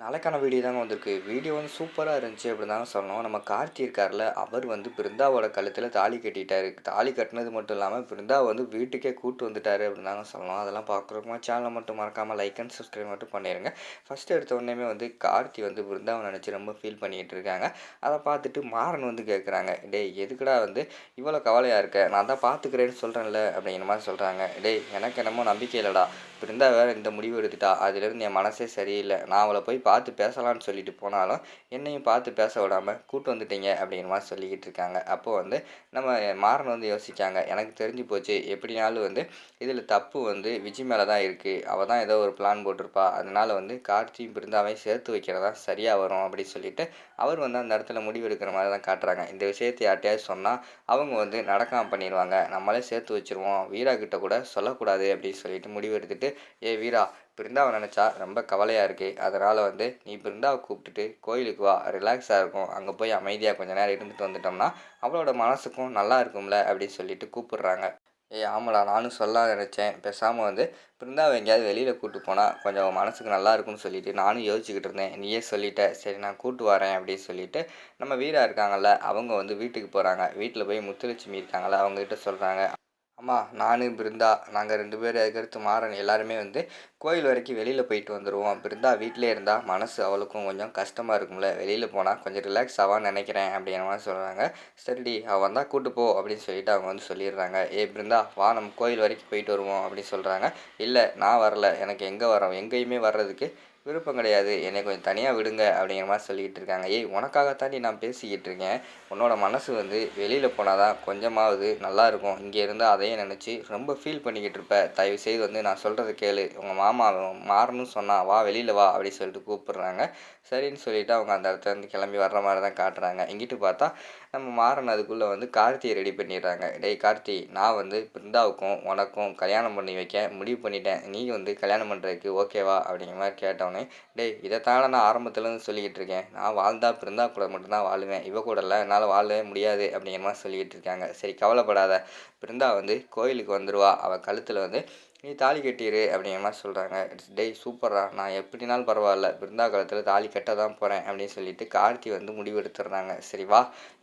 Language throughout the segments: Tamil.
நாளைக்கான வீடியோ தாங்க வந்திருக்கு. வீடியோ வந்து சூப்பராக இருந்துச்சு அப்படி தாங்க சொல்லணும். நம்ம கார்த்தி இருக்கார்ல அவர் வந்து பிருந்தாவோட கழுத்தில் தாலி கட்டிட்டாரு. தாலி கட்டினது மட்டும் இல்லாமல் பிருந்தா வந்து வீட்டுக்கே கூட்டு வந்துட்டாரு அப்படின்னு தாங்க சொல்லணும். அதெல்லாம் பார்க்குறோமா சேனலை மட்டும் மறக்காமல் லைக் அண்ட் சப்ஸ்கிரைப் மட்டும் பண்ணிடுங்க ஃபஸ்ட்டு எடுத்த உடனே வந்து கார்த்தி வந்து பிருந்தாவை நினச்சி ரொம்ப ஃபீல் பண்ணிகிட்டு இருக்காங்க. அதை பார்த்துட்டு மாறன் வந்து கேட்குறாங்க டேய் எதுக்குடா வந்து இவ்வளோ கவலையாக இருக்க? நான் தான் பார்த்துக்கிறேன்னு சொல்கிறேன்ல அப்படிங்கிற மாதிரி சொல்கிறாங்க டேய் எனக்கு என்னமோ நம்பிக்கை இல்லைடா. பிருந்தா வேறு இந்த முடிவு எடுத்துட்டா. அதுலேருந்து என் மனசே சரியில்லை. நான் அவளை போய் பார்த்து பேசலான்னு சொல்லிட்டு போனாலும் என்னையும் பார்த்து பேச விடாமல் கூட்டு வந்துட்டீங்க அப்படிங்கிற மாதிரி சொல்லிக்கிட்டு இருக்காங்க. அப்போது வந்து நம்ம மாறன் வந்து யோசிக்காங்க எனக்கு தெரிஞ்சு போச்சு. எப்படினாலும் வந்து இதில் தப்பு வந்து விஜய் மேலே தான் இருக்குது அவள் தான் ஏதோ ஒரு பிளான் போட்டிருப்பா. அதனால் வந்து கார்த்தியும் பிருந்தாவையும் சேர்த்து வைக்கிறதா சரியாக வரும் அப்படின்னு சொல்லிட்டு அவர் வந்து அந்த இடத்துல முடிவு எடுக்கிற மாதிரி தான் காட்டுறாங்க. இந்த விஷயத்தை யார்ட்டையாவது சொன்னால் அவங்க வந்து நடக்காமல் பண்ணிடுவாங்க. நம்மளே சேர்த்து வச்சுருவோம். வீரா கிட்ட கூட சொல்லக்கூடாது அப்படின்னு சொல்லிட்டு முடிவு எடுத்துட்டு ஏ வீரா பிருந்தாவை நினச்சா ரொம்ப கவலையாக இருக்குது அதனால் வந்து நீ பிருந்தாவை கூப்பிட்டுட்டு கோயிலுக்கு வா ரிலாக்ஸாக இருக்கும். அங்கே போய் அமைதியாக கொஞ்ச நேரம் இருந்துட்டு வந்துட்டோம்னா அவளோட மனசுக்கும் நல்லா இருக்கும்ல அப்படின்னு சொல்லிட்டு கூப்பிடுறாங்க. ஏய் ஆமாடா நானும் சொல்ல நினச்சேன். பேசாமல் வந்து பிருந்தாவை எங்கேயாவது வெளியில் கூப்பிட்டு போனால் கொஞ்சம் மனசுக்கு நல்லா இருக்கும்னு சொல்லிட்டு நானும் யோசிச்சுக்கிட்டு இருந்தேன். நீயே சொல்லிட்ட. சரி நான் கூட்டு வரேன் அப்படின்னு சொல்லிட்டு நம்ம வீரா இருக்காங்கல்ல அவங்க வந்து வீட்டுக்கு போகிறாங்க வீட்டில் போய் முத்துலட்சுமி இருக்காங்கல்ல அவங்ககிட்ட சொல்கிறாங்க அம்மா நான் பிருந்தா நாங்கள் ரெண்டு பேர் அதுக்கடுத்து மாறன் எல்லாருமே வந்து கோயில் வரைக்கும் வெளியில் போயிட்டு வந்துடுவோம் பிருந்தா வீட்டிலே இருந்தால் மனசு அவளுக்கும் கொஞ்சம் கஷ்டமாக இருக்கும்ல. வெளியில் போனால் கொஞ்சம் ரிலாக்ஸ் ஆவான்னு நினைக்கிறேன் அப்படிங்கிற மாதிரி சொல்கிறாங்க சரிடி அவள் வந்தால் கூட்டு போ அப்படின்னு சொல்லிட்டு அவங்க வந்து சொல்லிடுறாங்க. ஏ பிருந்தா வா நம்ம கோயில் வரைக்கும் போயிட்டு வருவோம் அப்படின்னு சொல்கிறாங்க இல்லை நான் வரல. எனக்கு எங்கே வரோம்? எங்கேயுமே வர்றதுக்கு விருப்பம் கிடையாது. என்னை கொஞ்சம் தனியாக விடுங்க அப்படிங்கிற மாதிரி சொல்லிக்கிட்டு இருக்காங்க. ஏய் உனக்காகத்தாண்டி நான் பேசிக்கிட்டு இருக்கேன். உன்னோட மனசு வந்து வெளியில் போனால் தான் கொஞ்சமாவது நல்லா இருக்கும். இங்கே இருந்தால் அதையே நினச்சி ரொம்ப ஃபீல் பண்ணிக்கிட்டு இருப்ப. தயவு செய்து வந்து நான் சொல்கிறத கேளு. உங்கள் மாமா மாறணும்னு சொன்னால் வா வெளியில் வா அப்படின்னு சொல்லிட்டு கூப்பிட்றாங்க. சரின்னு சொல்லிவிட்டு அவங்க அந்த இடத்துல இருந்து கிளம்பி வர்ற மாதிரி தான் காட்டுறாங்க. இங்கிட்டு பார்த்தா நம்ம மாறன் அதுக்குள்ளே வந்து கார்த்தியை ரெடி பண்ணிடுறாங்க. டேய் கார்த்தி நான் வந்து பிருந்தாவுக்கும் உனக்கும் கல்யாணம் பண்ணி வைக்க முடிவு பண்ணிட்டேன். நீ வந்து கல்யாணம் பண்ணுறதுக்கு ஓகேவா அப்படிங்கிற மாதிரி சொன்னோன்னே டேய் இதைத்தான நான் ஆரம்பத்துலேருந்து சொல்லிக்கிட்டு இருக்கேன் நான் வாழ்ந்தா பிருந்தா கூட மட்டும்தான் வாழுவேன். இவ கூட இல்லை. என்னால் வாழவே முடியாது. அப்படிங்கிற மாதிரி சொல்லிக்கிட்டு இருக்காங்க சரி கவலைப்படாத. பிருந்தா வந்து கோயிலுக்கு வந்துடுவா அவள் கழுத்தில் வந்து நீ தாலி கட்டிடு அப்படிங்கிற மாதிரி சொல்கிறாங்க டெய் சூப்பரா நான் எப்படினாலும் பரவாயில்ல. பிருந்தா காலத்தில் தாலி கட்ட தான் போகிறேன் அப்படின்னு சொல்லிட்டு கார்த்தி வந்து முடிவெடுத்துடுறாங்க. சரி வா.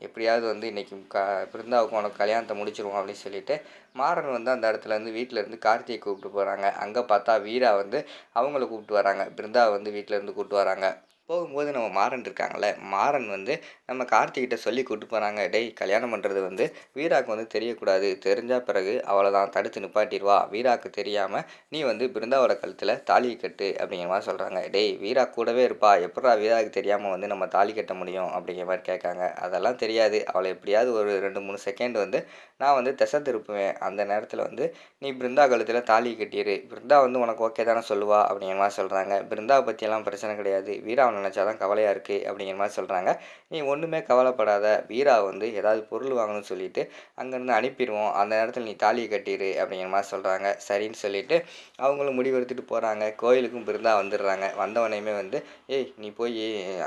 எப்படியாவது வந்து இன்றைக்கி க பிருந்தாவுக்கு உனக்கு கல்யாணத்தை முடிச்சிருவோம் அப்படின்னு சொல்லிட்டு மாறன் வந்து அந்த இடத்துல இருந்து வீட்டிலேருந்து கார்த்தியை கூப்பிட்டு போகிறாங்க அங்கே பார்த்தா வீரா வந்து அவங்கள கூப்பிட்டு வராங்க. பிருந்தா வந்து வீட்டிலேருந்து கூப்பிட்டு வராங்க. போகும்போது நம்ம மாறன் இருக்காங்கல்ல மாறன் வந்து நம்ம கார்த்திகிட்ட சொல்லி கூட்டு போகிறாங்க டேய் கல்யாணம் பண்ணுறது வந்து வீராக்கு வந்து தெரியக்கூடாது. தெரிஞ்சால் பிறகு அவளை தான் தடுத்து நிப்பாட்டிடுவா. வீராக்கு தெரியாமல் நீ வந்து பிருந்தாவோட கழுத்தில் தாலி கட்டு அப்படிங்கிற மாதிரி சொல்கிறாங்க டேய் வீரா கூடவே இருப்பா. எப்படா வீராக்கு தெரியாமல் வந்து நம்ம தாலி கட்ட முடியும்? அப்படிங்கிற மாதிரி கேட்காங்க. அதெல்லாம் தெரியாது. அவளை எப்படியாவது ஒரு ரெண்டு மூணு செகண்ட் வந்து நான் வந்து திசை திருப்புவேன். அந்த நேரத்தில் வந்து நீ பிருந்தா கழுத்தில் தாலி கட்டிடு பிருந்தா வந்து உனக்கு ஓகே தானே சொல்லுவா. அப்படிங்கிற மாதிரி சொல்கிறாங்க பிருந்தாவை பற்றியெல்லாம் பிரச்சனை கிடையாது. வீரா நினச்சா தான் கவலையாக இருக்குது அப்படிங்கிற மாதிரி சொல்கிறாங்க நீ ஒன்றுமே கவலைப்படாத. வீரா வந்து ஏதாவது பொருள் வாங்கணும்னு சொல்லிட்டு அங்கேருந்து அனுப்பிடுவோம். அந்த நேரத்தில் நீ தாலியை கட்டிடு அப்படிங்கிற மாதிரி சொல்கிறாங்க சரின்னு சொல்லிட்டு அவங்களும் முடிவெடுத்துட்டு போகிறாங்க கோயிலுக்கும் பிருந்தா வந்துடுறாங்க. வந்தவனையுமே வந்து ஏய் நீ போய்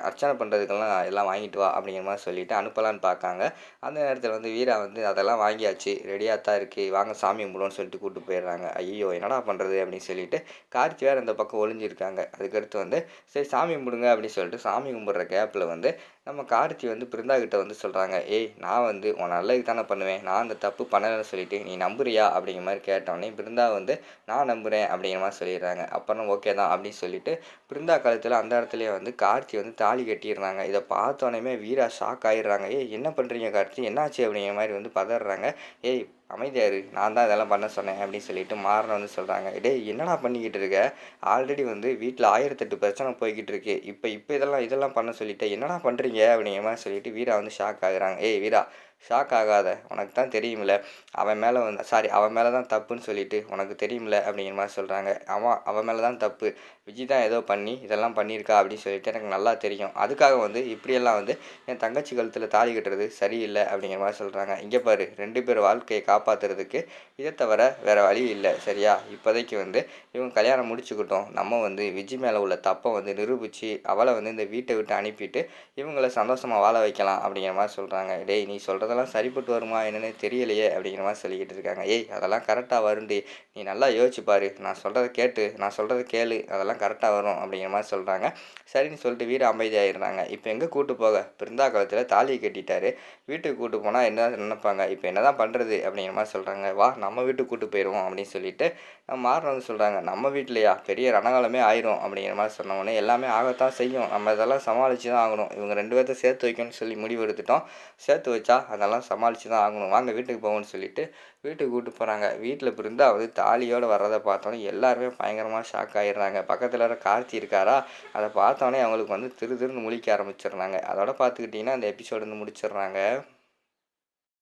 அர்ச்சனை பண்ணுறதுக்கெல்லாம் எல்லாம் வாங்கிட்டு வா அப்படிங்கிற மாதிரி சொல்லிட்டு அனுப்பலான்னு பார்க்காங்க. அந்த நேரத்தில் வந்து வீரா வந்து அதெல்லாம் வாங்கியாச்சு. ரெடியாக தான் இருக்குது வாங்க சாமி கும்பிடுவோன்னு சொல்லிட்டு கூப்பிட்டு போயிடுறாங்க. ஐயோ என்னடா பண்ணுறது அப்படின்னு சொல்லிட்டு கார்த்தி வேறு அந்த பக்கம் ஒளிஞ்சிருக்காங்க. அதுக்கடுத்து வந்து சரி சாமி கும்பிடுங்க அப்படின்னு அப்படின்னு சொல்லிட்டு சாமி கும்பிட்ற கேப்பில் வந்து நம்ம கார்த்தி வந்து பிருந்தாகிட்ட வந்து சொல்கிறாங்க ஏய் நான் வந்து உன் நல்லதுக்கு தானே பண்ணுவேன். நான் அந்த தப்பு பண்ணலைன்னு சொல்லிட்டு நீ நம்புறியா? அப்படிங்கிற மாதிரி கேட்டோடனே பிருந்தா வந்து நான் நம்புகிறேன் அப்படிங்கிற மாதிரி சொல்லிடுறாங்க. அப்புறம் ஓகே தான் அப்படின்னு சொல்லிட்டு பிருந்தா காலத்தில் அந்த இடத்துலயே வந்து கார்த்தி வந்து தாலி கட்டிடுறாங்க. இதை பார்த்தோன்னே வீரா ஷாக் ஆகிடுறாங்க ஏய் என்ன பண்ணுறீங்க கார்த்தி? என்னாச்சு? அப்படிங்கிற மாதிரி வந்து பதறாங்க. ஏய் அமைதியாரு நான் தான் இதெல்லாம் பண்ண சொன்னேன் அப்படின்னு சொல்லிட்டு மாறன் வந்து சொல்கிறாங்க டேய் என்னடா பண்ணிக்கிட்டு இருக்க? ஆல்ரெடி வந்து வீட்டில் ஆயிரத்தெட்டு பிரச்சனை போய்கிட்டு இருக்கு. இப்போ இப்போ இதெல்லாம் இதெல்லாம் பண்ண சொல்லிட்டு என்னடா பண்ணுறீங்க அப்படிங்கிற மாதிரி சொல்லிட்டு வீரா வந்து ஷாக் ஆகுறாங்க. ஏய் வீரா ஷாக் ஆகாத. உனக்கு தான் தெரியுமில்ல அவன் மேலே வந்து சாரி அவன் மேலே தான் தப்புன்னு சொல்லிட்டு உனக்கு தெரியுமில்ல அப்படிங்கிற மாதிரி சொல்கிறாங்க அவன் அவன் மேலே தான் தப்பு. விஜய் தான் ஏதோ பண்ணி இதெல்லாம் பண்ணியிருக்கா அப்படின்னு சொல்லிட்டு எனக்கு நல்லா தெரியும். அதுக்காக வந்து இப்படியெல்லாம் வந்து என் தங்கச்சி கழுத்தில் தாலி கட்டுறது சரியில்லை அப்படிங்கிற மாதிரி சொல்கிறாங்க இங்கே பாரு ரெண்டு பேர் வாழ்க்கையை காப்பாற்றுறதுக்கு இதை தவிர வேறு வழி இல்லை சரியா? இப்போதைக்கு வந்து இவங்க கல்யாணம் முடிச்சுக்கிட்டோம். நம்ம வந்து விஜய் மேலே உள்ள தப்பை வந்து நிரூபித்து அவளை வந்து இந்த வீட்டை விட்டு அனுப்பிட்டு இவங்கள சந்தோஷமாக வாழ வைக்கலாம் அப்படிங்கிற மாதிரி சொல்கிறாங்க டேய் நீ அதெல்லாம் சரிப்பட்டு வருமா என்னென்னு தெரியலையே அப்படிங்கிற மாதிரி சொல்லிக்கிட்டு இருக்காங்க. ஏய் அதெல்லாம் கரெக்டாக வருண்டி நீ நல்லா யோசிச்சு பாரு. நான் சொல்கிறத கேட்டு நான் சொல்கிறத கேளு. அதெல்லாம் கரெக்டாக வரும் அப்படிங்கிற மாதிரி சொல்கிறாங்க சரின்னு சொல்லிட்டு வீடு அமைதியாகிடுறாங்க இப்போ எங்கே கூட்டு போக? பிருந்தா காலத்தில் தாலியை கட்டிட்டாரு. வீட்டுக்கு கூட்டு போனால் என்ன நினைப்பாங்க? இப்போ என்ன தான் பண்ணுறது அப்படிங்கிற மாதிரி சொல்கிறாங்க வா நம்ம வீட்டுக்கு கூட்டு போயிடுவோம் அப்படின்னு சொல்லிட்டு மாறன் வந்து சொல்கிறாங்க நம்ம வீட்லையா? பெரிய ரணகாலமே ஆயிரும் அப்படிங்கிற மாதிரி சொன்னவொடனே எல்லாமே ஆகத்தான் செய்யும். நம்ம இதெல்லாம் சமாளித்து தான் ஆகணும். இவங்க ரெண்டு பேர்த்த சேர்த்து வைக்கணும்னு சொல்லி முடிவு எடுத்துட்டோம். சேர்த்து வச்சா அதெல்லாம் சமாளித்து தான் ஆகணும். வாங்க வீட்டுக்கு போவோம்னு சொல்லிட்டு வீட்டுக்கு கூப்பிட்டு போகிறாங்க வீட்டில் பிருந்தா வந்து தாலியோடு வர்றதை பார்த்தோன்னே எல்லாருமே பயங்கரமாக ஷாக் ஆகிடுறாங்க பக்கத்தில் வர கார்த்தி இருக்காரா? அதை பார்த்தோன்னே அவங்களுக்கு வந்து திரு திருன்னு முழிக்க ஆரம்பிச்சிடுறாங்க. அதோட பார்த்துக்கிட்டிங்கன்னா அந்த எபிசோடு வந்து முடிச்சிடுறாங்க.